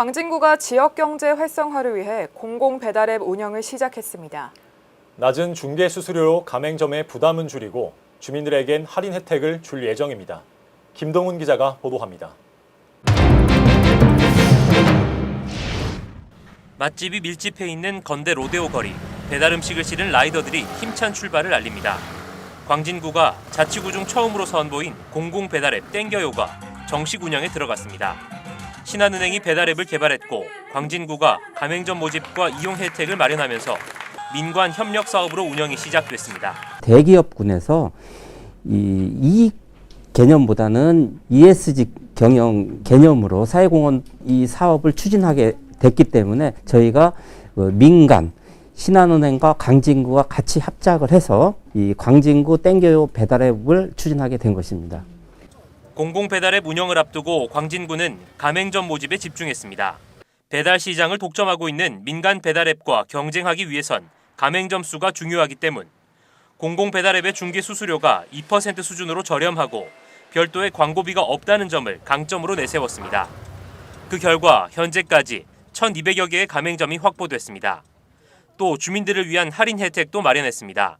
광진구가 지역 경제 활성화를 위해 공공 배달앱 운영을 시작했습니다. 낮은 중개 수수료로 가맹점의 부담은 줄이고 주민들에겐 할인 혜택을 줄 예정입니다. 김동훈 기자가 보도합니다. 맛집이 밀집해 있는 건대 로데오 거리. 배달 음식을 실은 라이더들이 힘찬 출발을 알립니다. 광진구가 자치구 중 처음으로 선보인 공공 배달앱 땡겨요가 정식 운영에 들어갔습니다. 신한은행이 배달앱을 개발했고 광진구가 가맹점 모집과 이용 혜택을 마련하면서 민관 협력 사업으로 운영이 시작됐습니다. 대기업군에서 이 이익 개념보다는 ESG 경영 개념으로 사회공헌 이 사업을 추진하게 됐기 때문에 저희가 그 민간 신한은행과 광진구가 같이 합작을 해서 이 광진구 땡겨요 배달앱을 추진하게 된 것입니다. 공공 배달앱 운영을 앞두고 광진구는 가맹점 모집에 집중했습니다. 배달 시장을 독점하고 있는 민간 배달앱과 경쟁하기 위해선 가맹점 수가 중요하기 때문 공공 배달앱의 중개 수수료가 2% 수준으로 저렴하고 별도의 광고비가 없다는 점을 강점으로 내세웠습니다. 그 결과 현재까지 1,200여 개의 가맹점이 확보됐습니다. 또 주민들을 위한 할인 혜택도 마련했습니다.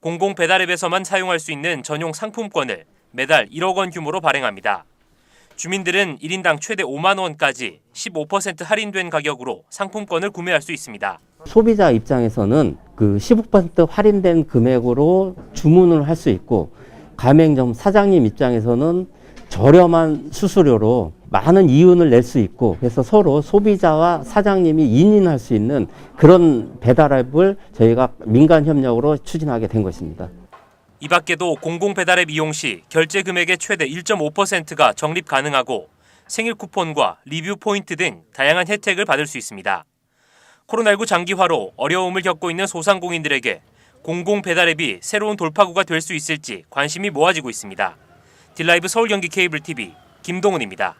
공공 배달앱에서만 사용할 수 있는 전용 상품권을 매달 1억 원 규모로 발행합니다. 주민들은 1인당 최대 5만 원까지 15% 할인된 가격으로 상품권을 구매할 수 있습니다. 소비자 입장에서는 그 15% 할인된 금액으로 주문을 할 수 있고 가맹점 사장님 입장에서는 저렴한 수수료로 많은 이윤을 낼 수 있고 그래서 서로 소비자와 사장님이 인인할 수 있는 그런 배달 앱을 저희가 민간 협력으로 추진하게 된 것입니다. 이 밖에도 공공 배달앱 이용 시 결제 금액의 최대 1.5%가 적립 가능하고 생일 쿠폰과 리뷰 포인트 등 다양한 혜택을 받을 수 있습니다. 코로나19 장기화로 어려움을 겪고 있는 소상공인들에게 공공 배달앱이 새로운 돌파구가 될 수 있을지 관심이 모아지고 있습니다. 딜라이브 서울 경기 케이블 TV 김동훈입니다.